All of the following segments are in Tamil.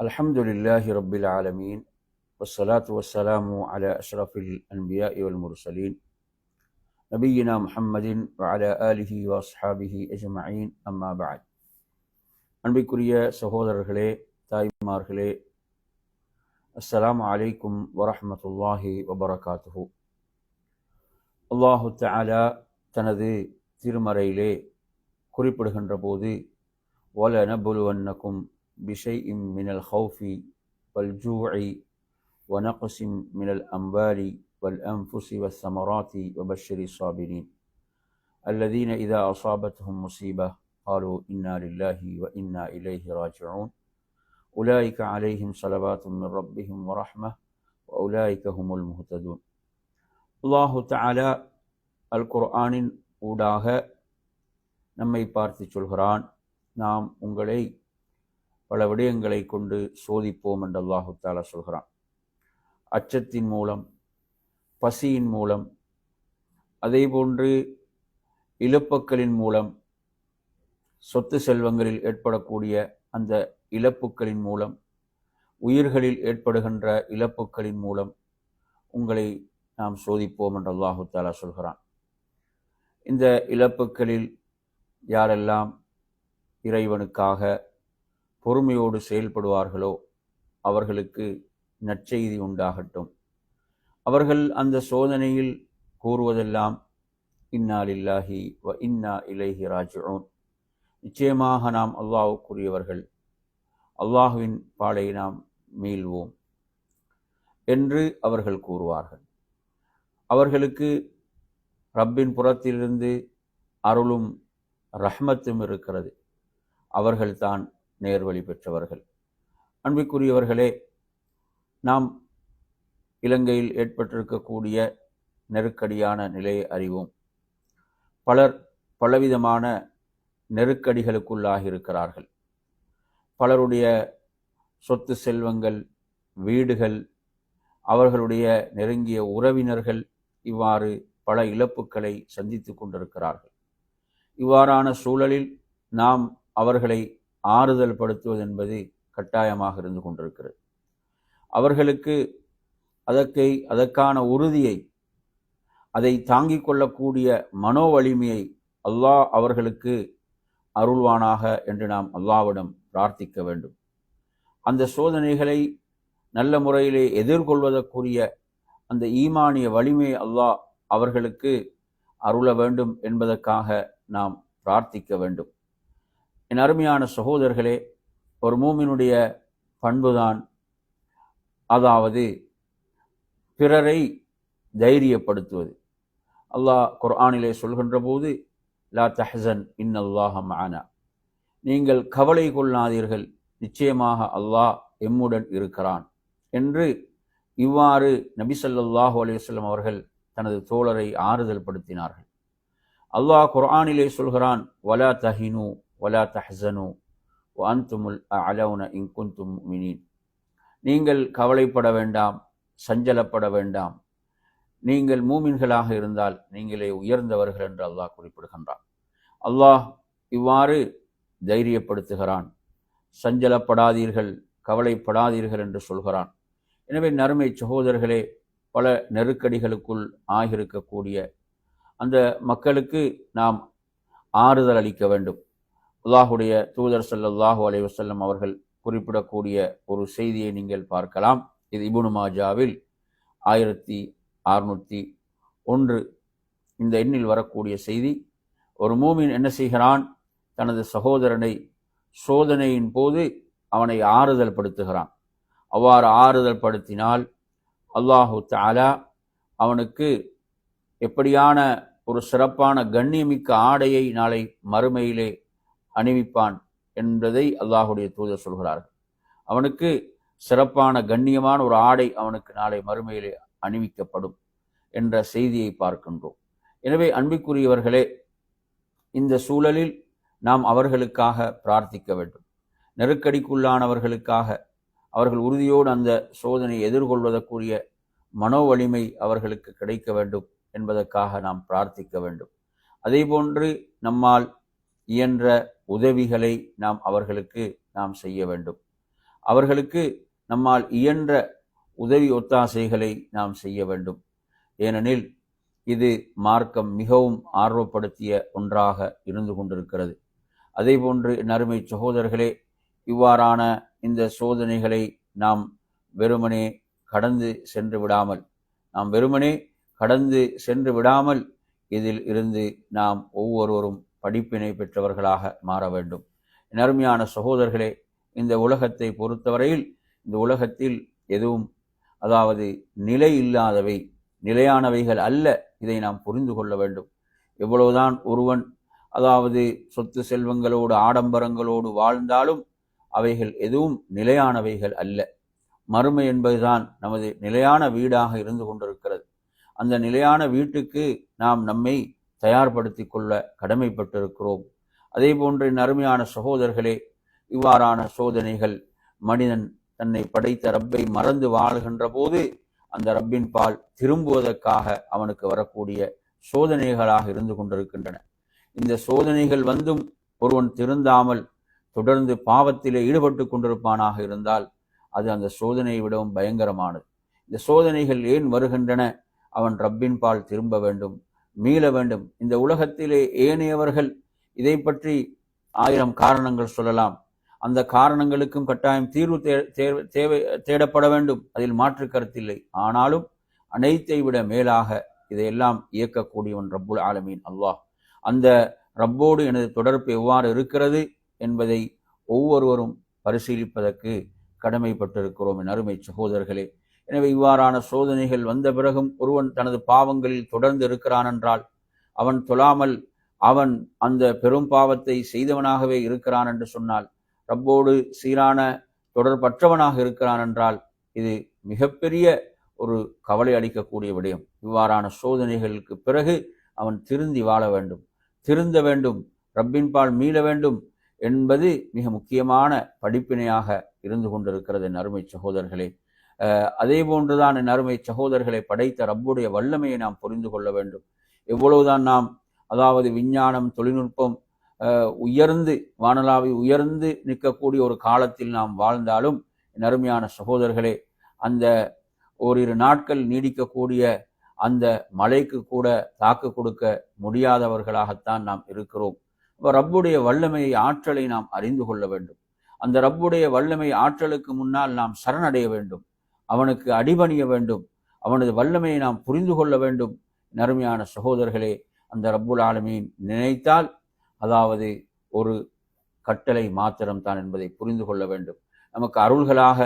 الحمد لله رب العالمين والصلاة والسلام على أشرف الأنبياء والمرسلين نبينا محمد وعلى آله وأصحابه أجمعين أما بعد அன்பிற்குரிய சகோதரர்களே தாய்மார்களே அஸ்ஸலாமு அலைக்கும் வரஹ்மத்துல்லாஹி வபரகாத்துஹு அல்லாஹு தஆலா தனது திருமறையிலே குறிப்பிடுகின்ற போது வல நபுலுவன்னக்கும் بشيء من الخوف والجوع ونقص من الأموال والأنفس والثمرات وبشر الصابرين الذين إذا أصابتهم مصيبة قالوا إنا لله وإنا إليه راجعون أولئك عليهم صلوات من ربهم ورحمة وأولئك هم المهتدون الله تعالى القرآن ஊடாக நம்மை பார்த்து சொல்கிறான் நாம் உங்களை பல விடயங்களை கொண்டு சோதிப்போம் என்று அல்லாஹு தாலா சொல்கிறான். அச்சத்தின் மூலம் பசியின் மூலம் அதே போன்று இழப்புக்களின் மூலம் சொத்து செல்வங்களில் ஏற்படக்கூடிய அந்த இழப்புக்களின் மூலம் உயிர்களில் ஏற்படுகின்ற இழப்புக்களின் மூலம் உங்களை நாம் சோதிப்போம் என்று அல்லாஹு தாலா சொல்கிறான். இந்த இழப்புக்களில் யாரெல்லாம் இறைவனுக்காக பொறுமையோடு செயல்படுவார்களோ அவர்களுக்கு நற்செய்தி உண்டாகட்டும். அவர்கள் அந்த சோதனையில் கூறுவதெல்லாம் இன்னாலில்லாஹி வ இன்னா இலைஹி ராஜுன் நிச்சயமாக நாம் அல்லாஹுக்குரியவர்கள் அல்லாஹுவின் பாடை நாம் மீள்வோம் என்று அவர்கள் கூறுவார்கள். அவர்களுக்கு ரப்பின் புறத்திலிருந்து அருளும் ரஹ்மத்தும் இருக்கிறது. அவர்கள்தான் நேர்வழி பெற்றவர்கள். அன்பிற்குரியவர்களே நாம் இலங்கையில் ஏற்பட்டிருக்கக்கூடிய நெருக்கடியான நிலையை அறிவோம். பலர் பலவிதமான நெருக்கடிகளுக்குள்ளாகி இருக்கிறார்கள் பலருடைய சொத்து செல்வங்கள் வீடுகள் அவர்களுடைய நெருங்கிய உறவினர்கள் இவ்வாறு பல இழப்புக்களை சந்தித்து கொண்டிருக்கிறார்கள். இவ்வாறான சூழலில் நாம் அவர்களை ஆறுதல் படுத்துவது என்பது கட்டாயமாக இருந்து கொண்டிருக்கிறது. அவர்களுக்கு அதற்கை அதற்கான உறுதியை அதை தாங்கிக் கொள்ளக்கூடிய மனோ வலிமையை அல்லாஹ் அவர்களுக்கு அருள்வானாக என்று நாம் அல்லாவிடம் பிரார்த்திக்க வேண்டும். அந்த சோதனைகளை நல்ல முறையிலே எதிர்கொள்வதற்குரிய அந்த ஈமானிய வலிமையை அல்லாஹ் அவர்களுக்கு அருள வேண்டும் என்பதற்காக நாம் பிரார்த்திக்க வேண்டும். என் அருமையான சகோதரர்களே ஒரு மூமினுடைய பண்புதான் அதாவது பிறரை தைரியப்படுத்துவது. அல்லாஹ் குர்ஆனிலே சொல்கின்ற போது லா தஹசன் இன் அல்லாஹ் மானா நீங்கள் கவலை கொள்ளாதீர்கள். நிச்சயமாக அல்லாஹ் எம்முடன் இருக்கிறான் என்று இவ்வாறு நபி சல்லாஹூ அலையுஸ்லம் அவர்கள் தனது தோழரை ஆறுதல் படுத்தினார்கள் அல்லாஹ் குர்ஆனிலே சொல்கிறான் வலா தஹினு. வலா தஹசனு அந்துமுல் அலவுன இங்குந்தும் மினின் நீங்கள் கவலைப்பட வேண்டாம் சஞ்சலப்பட வேண்டாம். நீங்கள் மூமின்களாக இருந்தால் நீங்களே உயர்ந்தவர்கள் என்று அல்லாஹ் குறிப்பிடுகின்றான். அல்லாஹ் இவ்வாறு தைரியப்படுத்துகிறான். சஞ்சலப்படாதீர்கள் கவலைப்படாதீர்கள் என்று சொல்கிறான். எனவே நறுமை சகோதரர்களே பல நெருக்கடிகளுக்குள் ஆகியிருக்கக்கூடிய அந்த மக்களுக்கு நாம் ஆறுதல் அளிக்க வேண்டும். அல்லாஹுடைய தூதர் சல்லாஹூ அலை வசல்லம் அவர்கள் குறிப்பிடக்கூடிய ஒரு செய்தியை நீங்கள் பார்க்கலாம். இது இபுனு மாஜாவில் ஆயிரத்தி அறுநூற்றி ஒன்று இந்த எண்ணில் வரக்கூடிய செய்தி. ஒரு மூமின் என்ன செய்கிறான்? தனது சகோதரனை சோதனையின் போது அவனை ஆறுதல் படுத்துகிறான். அவ்வாறு ஆறுதல் படுத்தினால் அல்லாஹு தாலா அவனுக்கு எப்படியான ஒரு சிறப்பான கண்ணியமிக்க ஆடையை நாளை மறுமையிலே அணிவிப்பான் என்பதை அல்லாஹுடைய தூதர் சொல்கிறார்கள். அவனுக்கு சிறப்பான கண்ணியமான ஒரு ஆடை அவனுக்கு நாளை மறுமையிலே அணிவிக்கப்படும் என்ற செய்தியை பார்க்கின்றோம். எனவே அன்பிற்குரியவர்களே இந்த சூழலில் நாம் அவர்களுக்காக பிரார்த்திக்க வேண்டும். நெருக்கடிக்குள்ளானவர்களுக்காக அவர்கள் உறுதியோடு அந்த சோதனையை எதிர்கொள்வதற்குரிய மனோ வலிமை அவர்களுக்கு கிடைக்க வேண்டும் என்பதற்காக நாம் பிரார்த்திக்க வேண்டும். அதேபோன்று நம்மால் இயன்ற உதவிகளை நாம் அவர்களுக்கு நாம் செய்ய வேண்டும். அவர்களுக்கு நம்மால் இயன்ற உதவி ஒத்தாசைகளை நாம் செய்ய வேண்டும். ஏனெனில் இது மார்க்கம் மிகவும் ஆர்வப்படுத்திய ஒன்றாக இருந்து கொண்டிருக்கிறது. அதேபோன்று நறுமை சகோதரர்களே இவ்வாறான இந்த சோதனைகளை நாம் வெறுமனே கடந்து சென்று விடாமல் நாம் வெறுமனே கடந்து சென்று விடாமல் இதில் இருந்து நாம் ஒவ்வொருவரும் படிப்பினை பெற்றவர்களாக மாற வேண்டும். நறுமையான சகோதரர்களே இந்த உலகத்தை பொறுத்தவரையில் இந்த உலகத்தில் எதுவும் அதாவது நிலை இல்லாதவை நிலையானவைகள் அல்ல இதை நாம் புரிந்து கொள்ள வேண்டும். எவ்வளவுதான் ஒருவன் அதாவது சொத்து செல்வங்களோடு ஆடம்பரங்களோடு வாழ்ந்தாலும் அவைகள் எதுவும் நிலையானவைகள் அல்ல. மறுமை என்பதுதான் நமது நிலையான வீடாக இருந்து கொண்டிருக்கிறது. அந்த நிலையான வீட்டுக்கு நாம் நம்மை தயார்படுத்தி கொள்ள கடமைப்பட்டிருக்கிறோம். அதே போன்று அருமையான சகோதரர்களே இவ்வாறான சோதனைகள் மனிதன் தன்னை படைத்த ரப்பை மறந்து வாழ்கின்ற போது அந்த ரப்பின் பால் திரும்புவதற்காக அவனுக்கு வரக்கூடிய சோதனைகளாக இருந்து கொண்டிருக்கின்றன. இந்த சோதனைகள் வந்தும் ஒருவன் திருந்தாமல் தொடர்ந்து பாவத்திலே ஈடுபட்டு கொண்டிருப்பானாக இருந்தால் அது அந்த சோதனையை விடவும் பயங்கரமானது. இந்த சோதனைகள் ஏன் வருகின்றன? அவன் ரப்பின் பால் திரும்ப வேண்டும். மீள வேண்டும். இந்த உலகத்திலே ஏனையவர்கள் இதை பற்றி ஆயிரம் காரணங்கள் சொல்லலாம். அந்த காரணங்களுக்கும் கட்டாயம் தீர்வு தேவை தேடப்பட வேண்டும். அதில் மாற்று கருத்தில்லை ஆனாலும் அனைத்தை விட மேலாக இதையெல்லாம் இயக்கக்கூடியவன் ரப்புல் ஆலமீன் அல்லாஹ். அந்த ரப்போடு எனது தொடர்பு எவ்வாறு இருக்கிறது என்பதை ஒவ்வொருவரும் பரிசீலிப்பதற்கு கடமைப்பட்டிருக்கிறோம் என் அருமை சகோதரர்களே. எனவே இவ்வாறான சோதனைகள் வந்த பிறகும் ஒருவன் தனது பாவங்களில் தொடர்ந்து இருக்கிறான் என்றால் அவன் தொழாமல் அவன் அந்த பெரும் பாவத்தை செய்தவனாகவே இருக்கிறான் என்று சொன்னால் ரப்போடு சீரான தொடர்பற்றவனாக இருக்கிறான் என்றால் இது மிகப்பெரிய ஒரு கவலை அளிக்கக்கூடிய விடயம். இவ்வாறான சோதனைகளுக்கு பிறகு அவன் திருந்தி வாழ வேண்டும். திருந்த வேண்டும் ரப்பின்பால் மீள வேண்டும் என்பது மிக முக்கியமான படிப்பினையாக இருந்து கொண்டிருக்கிறது என் அருமை சகோதரர்களே. அதே போன்றுதான் என் அருமை சகோதரர்களை படைத்த ரப்புடைய வல்லமையை நாம் புரிந்து கொள்ள வேண்டும். எவ்வளவுதான் நாம் அதாவது விஞ்ஞானம் தொழில்நுட்பம் உயர்ந்து வானலாவை உயர்ந்து நிற்கக்கூடிய ஒரு காலத்தில் நாம் வாழ்ந்தாலும் நருமையான சகோதரர்களே அந்த ஓரிரு நாட்கள் நீடிக்கக்கூடிய அந்த மலைக்கு கூட தாக்கு கொடுக்க முடியாதவர்களாகத்தான் நாம் இருக்கிறோம். ரப்புடைய வல்லமை ஆற்றலை நாம் அறிந்து கொள்ள வேண்டும். அந்த ரப்புடைய வல்லமை ஆற்றலுக்கு முன்னால் நாம் சரணடைய வேண்டும். அவனுக்கு அடிபணிய வேண்டும். அவனது வல்லமையை நாம் புரிந்து கொள்ள வேண்டும். நறுமையான சகோதரர்களே அந்த ரப்புல் ஆலமீன் நினைத்தால் அதாவது ஒரு கட்டளை மாத்திரம்தான் என்பதை புரிந்து கொள்ள வேண்டும். நமக்கு அருள்களாக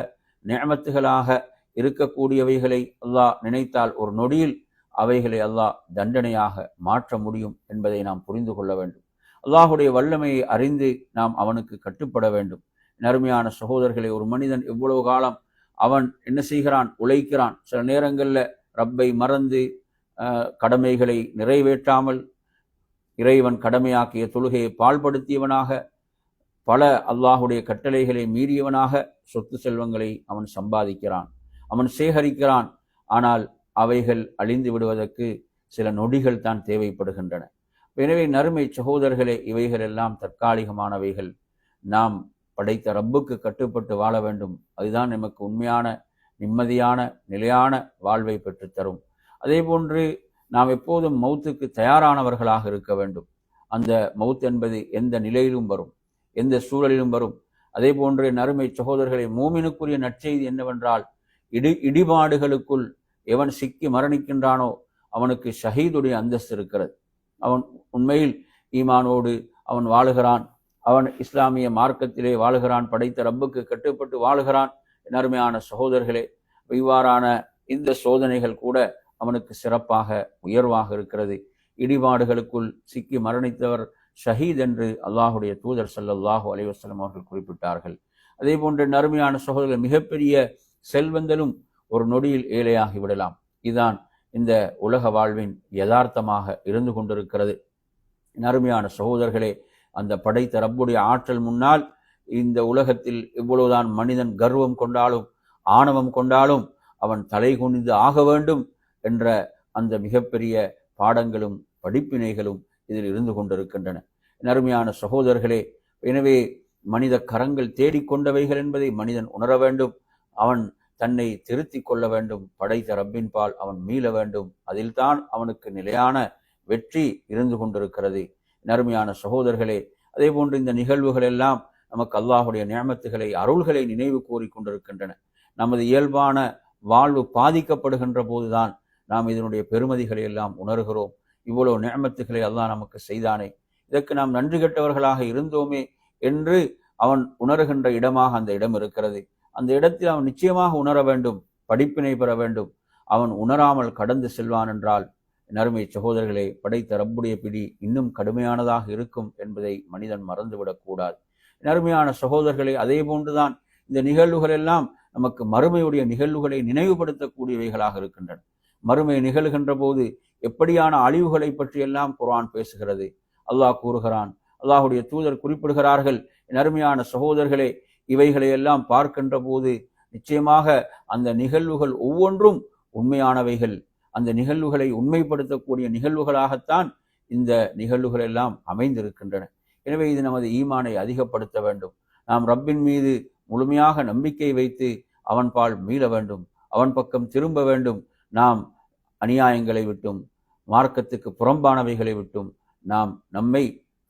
நியமத்துகளாக இருக்கக்கூடியவைகளை அல்லாஹ் நினைத்தால் ஒரு நொடியில் அவைகளை அல்லாஹ் தண்டனையாக மாற்ற முடியும் என்பதை நாம் புரிந்து கொள்ள வேண்டும். அல்லாஹுடைய வல்லமையை அறிந்து நாம் அவனுக்கு கட்டுப்பட வேண்டும். நறுமையான சகோதரர்களை ஒரு மனிதன் எவ்வளவு காலம் அவன் என்ன செய்கிறான்? உழைக்கிறான். சில நேரங்களில் ரப்பை மறந்து கடமைகளை நிறைவேற்றாமல் இறைவன் கடமையாக்கிய தொழுகையை பால்படுத்தியவனாக பல அல்லாஹுடைய கட்டளைகளை மீறியவனாக சொத்து செல்வங்களை அவன் சம்பாதிக்கிறான். அவன் சேகரிக்கிறான். ஆனால் அவைகள் அழிந்து விடுவதற்கு சில நொடிகள் தான் தேவைப்படுகின்றன. எனவே நறுமை சகோதரர்களே இவைகள் எல்லாம் தற்காலிகமானவைகள். நாம் படைத்த ரப்புக்கு கட்டுப்பட்டு வாழ வேண்டும். அதுதான் நமக்கு உண்மையான நிம்மதியான நிலையான வாழ்வை பெற்றுத்தரும் அதே போன்று நாம் எப்போதும் மௌத்துக்கு தயாரானவர்களாக இருக்க வேண்டும். அந்த மவுத் என்பது எந்த நிலையிலும் வரும் எந்த சூழலிலும் வரும். அதே போன்று நறுமை சகோதரர்களை மூமினுக்குரிய நற்செய்தி என்னவென்றால் இடி இடிபாடுகளுக்குள் எவன் சிக்கி மரணிக்கின்றானோ அவனுக்கு ஷஹீதுடைய அந்தஸ்து இருக்கிறது. அவன் உண்மையில் ஈமானோடு அவன் வாழுகிறான் அவன் இஸ்லாமிய மார்க்கத்திலே வாழுகிறான் படைத்த ரப்புக்கு கட்டுப்பட்டு வாழுகிறான் நறுமையான சகோதரர்களே. இவ்வாறான இந்த சோதனைகள் கூட அவனுக்கு சிறப்பாக உயர்வாக இருக்கிறது. இடிபாடுகளுக்குள் சிக்கி மரணித்தவர் ஷஹீத் என்று அல்லாஹுடைய தூதர் சல்லாஹூ அலைவாஸ்லம் அவர்கள் குறிப்பிட்டார்கள். அதே போன்ற நறுமையான சகோதரர்கள் மிகப்பெரிய செல்வந்தலும் ஒரு நொடியில் ஏழையாகி விடலாம். இதுதான் இந்த உலக வாழ்வின் யதார்த்தமாக இருந்து கொண்டிருக்கிறது. நறுமையான சகோதரர்களே அந்த படைத்த ரப்புடைய ஆற்றல் முன்னால் இந்த உலகத்தில் இவ்வளவுதான் மனிதன் கர்வம் கொண்டாலும் ஆணவம் கொண்டாலும் அவன் தலை குனிந்து ஆக வேண்டும் என்ற அந்த மிகப்பெரிய பாடங்களும் படிப்பினைகளும் இதில் இருந்து கொண்டிருக்கின்றன. அருமையான சகோதரர்களே எனவே மனித கரங்கள் தேடிக்கொண்டவைகள் என்பதை மனிதன் உணர வேண்டும். அவன் தன்னை திருத்தி கொள்ள வேண்டும். படைத்த ரப்பின்பால் அவன் மீள வேண்டும். அதில்தான் அவனுக்கு நிலையான வெற்றி இருந்து கொண்டிருக்கிறது. நறுமையான சகோதரர்களே அதே போன்று இந்த நிகழ்வுகள் எல்லாம் நமக்கு அல்லாஹுடைய நியமத்துகளை அருள்களை நினைவு கூறி கொண்டிருக்கின்றன. நமது இயல்பான வாழ்வு பாதிக்கப்படுகின்ற போதுதான் நாம் இதனுடைய பெருமதிகளை எல்லாம் உணர்கிறோம். இவ்வளவு நியமத்துகளை அல்லாஹ் நமக்கு செய்தானே. இதற்கு நாம் நன்றி கெட்டவர்களாக இருந்தோமே என்று அவன் உணர்கின்ற இடமாக அந்த இடம் இருக்கிறது. அந்த இடத்தில் அவன் நிச்சயமாக உணர வேண்டும் படிப்பினை பெற வேண்டும். அவன் உணராமல் கடந்து செல்வான் என்றால் நறுமை சகோதரர்களே படைத்த ரப்புடைய பிடி இன்னும் கடுமையானதாக இருக்கும் என்பதை மனிதன் மறந்துவிடக்கூடாது நறுமையான சகோதரர்களே அதே போன்றுதான் இந்த நிகழ்வுகள் எல்லாம் நமக்கு மறுமையுடைய நிகழ்வுகளை நினைவுபடுத்தக்கூடியவைகளாக இருக்கின்றன. மறுமை நிகழ்கின்ற போது எப்படியான அழிவுகளை பற்றியெல்லாம் குரான் பேசுகிறது? அல்லாஹ் கூறுகிறான் அல்லாஹுடைய தூதர் குறிப்பிடுகிறார்கள் நறுமையான சகோதரர்களே இவைகளை எல்லாம் பார்க்கின்ற போது நிச்சயமாக அந்த நிகழ்வுகள் ஒவ்வொன்றும் உண்மையானவைகள். அந்த நிகழ்வுகளை உண்மைப்படுத்தக்கூடிய நிகழ்வுகளாகத்தான் இந்த நிகழ்வுகள் எல்லாம் அமைந்திருக்கின்றன. எனவே இது நமது ஈமானை அதிகப்படுத்த வேண்டும். நாம் ரப்பின் மீது முழுமையாக நம்பிக்கை வைத்து அவன் பால் மீள வேண்டும். அவன் பக்கம் திரும்ப வேண்டும். நாம் அநியாயங்களை விட்டும் மார்க்கத்துக்கு புறம்பானவைகளை விட்டும் நாம் நம்மை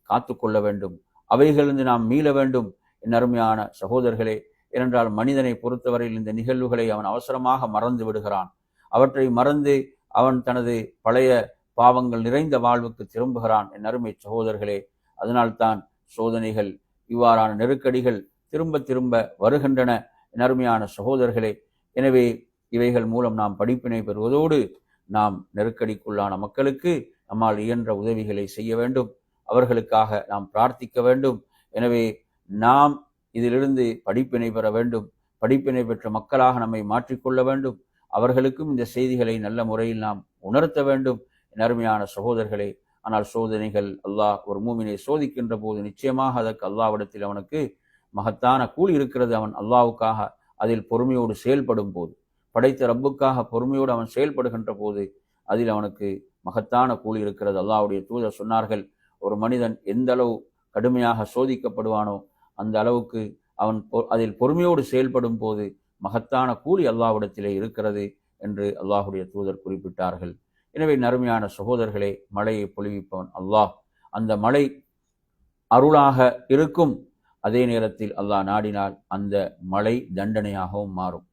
காத்து கொள்ள வேண்டும். அவைகளிலிருந்து நாம் மீள வேண்டும். என் அருமையான சகோதரர்களே ஏனென்றால் மனிதனை பொறுத்தவரையில் இந்த நிகழ்வுகளை அவன் அவசரமாக மறந்து விடுகிறான். அவற்றை மறந்து அவன் தனது பழைய பாவங்கள் நிறைந்த வாழ்வுக்கு திரும்புகிறான். என் அருமை சகோதரர்களே அதனால்தான் சோதனைகள் இவ்வாறான நெருக்கடிகள் திரும்ப திரும்ப வருகின்றன. என் அருமையான சகோதரர்களே எனவே இவைகள் மூலம் நாம் படிப்பினை பெறுவதோடு நாம் நெருக்கடிக்குள்ளான மக்களுக்கு நம்மால் இயன்ற உதவிகளை செய்ய வேண்டும். அவர்களுக்காக நாம் பிரார்த்திக்க வேண்டும். எனவே நாம் இதிலிருந்து படிப்பினை பெற வேண்டும். படிப்பினை பெற்ற மக்களாக நம்மை மாற்றிக்கொள்ள வேண்டும். அவர்களுக்கும் இந்த செய்திகளை நல்ல முறையில் நாம் உணர்த்த வேண்டும். அருமையான சகோதரர்களே ஆனால் சோதனைகள் அல்லாஹ் ஒரு மூமினை சோதிக்கின்ற போது நிச்சயமாக அதற்கு அல்லாவிடத்தில் அவனுக்கு மகத்தான கூலி இருக்கிறது. அவன் அல்லாவுக்காக அதில் பொறுமையோடு செயல்படும் போது படைத்த ரப்புக்காக பொறுமையோடு அவன் செயல்படுகின்ற போது அதில் அவனுக்கு மகத்தான கூலி இருக்கிறது. அல்லாவுடைய தூதர் சொன்னார்கள் ஒரு மனிதன் எந்த அளவு கடுமையாக சோதிக்கப்படுவானோ அந்த அளவுக்கு அவன் அதில் பொறுமையோடு செயல்படும் போது மகத்தான கூலி அல்லாவிடத்திலே இருக்கிறது என்று அல்லாஹுடைய தூதர் குறிப்பிட்டார்கள். எனவே நறுமையான சகோதரர்களே மழையை பொழிவிப்பவன் அல்லாஹ். அந்த மழை அருளாக இருக்கும். அதே நேரத்தில் அல்லாஹ் நாடினால் அந்த மழை தண்டனையாகவும் மாறும்.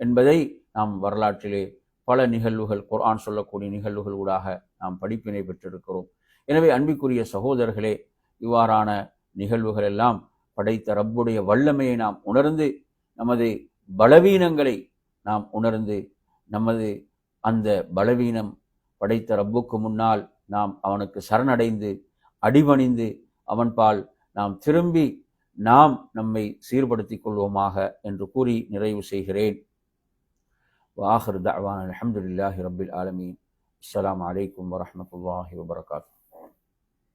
என்பதை நாம் வரலாற்றிலே பல நிகழ்வுகள் குர்ஆன் சொல்லக்கூடிய நிகழ்வுகள் ஊடாக நாம் படிப்பினை பெற்றிருக்கிறோம். எனவே அன்பிற்குரிய சகோதரர்களே இவ்வாறான நிகழ்வுகள் எல்லாம் படைத்த ரப்புடைய வல்லமையை நாம் உணர்ந்து நமது பலவீனங்களை நாம் உணர்ந்து நமது அந்த பலவீனம் படைத்த ரப்புக்கு முன்னால் நாம் அவனுக்கு சரணடைந்து அடிபணிந்து அவன்பால் நாம் திரும்பி நாம் நம்மை சீர்படுத்திக் கொள்வோமாக என்று கூறி நிறைவு செய்கிறேன். வாஹர் தவான் அலமதுல்லாஹி ரபில் ஆலமீன். அஸ்லாம் வலைக்கம் வரமத்துல்லாஹி வபரகாத்து